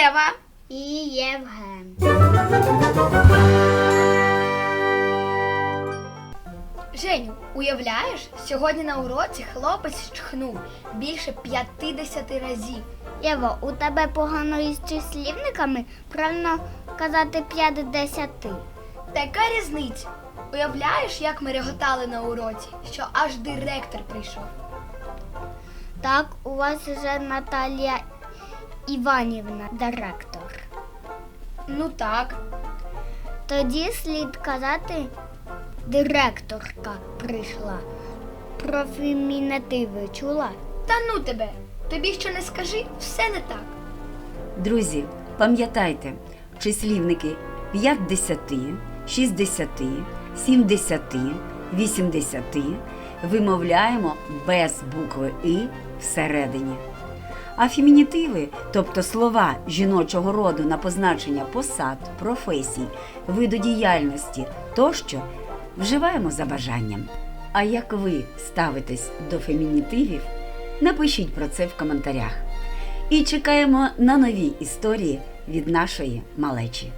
Єва. І Євген. Женю, уявляєш, сьогодні на уроці хлопець чхнув більше 50 разів. Єва, у тебе погано із числівниками, правильно казати 50. Та яка різниця? Уявляєш, як ми реготали на уроці, що аж директор прийшов. Так, у вас вже Наталія Іванівна, директор. Ну так. Тоді слід казати, директорка прийшла. Про фемінативи чула? Та ну тебе. Тобі що не скажи, все не так. Друзі, пам'ятайте, числівники 50, 60, 70, 80 вимовляємо без букви І всередині. А фемінітиви, тобто слова жіночого роду на позначення посад, професій, виду діяльності тощо, вживаємо за бажанням. А як ви ставитесь до фемінітивів, напишіть про це в коментарях. І чекаємо на нові історії від нашої малечі.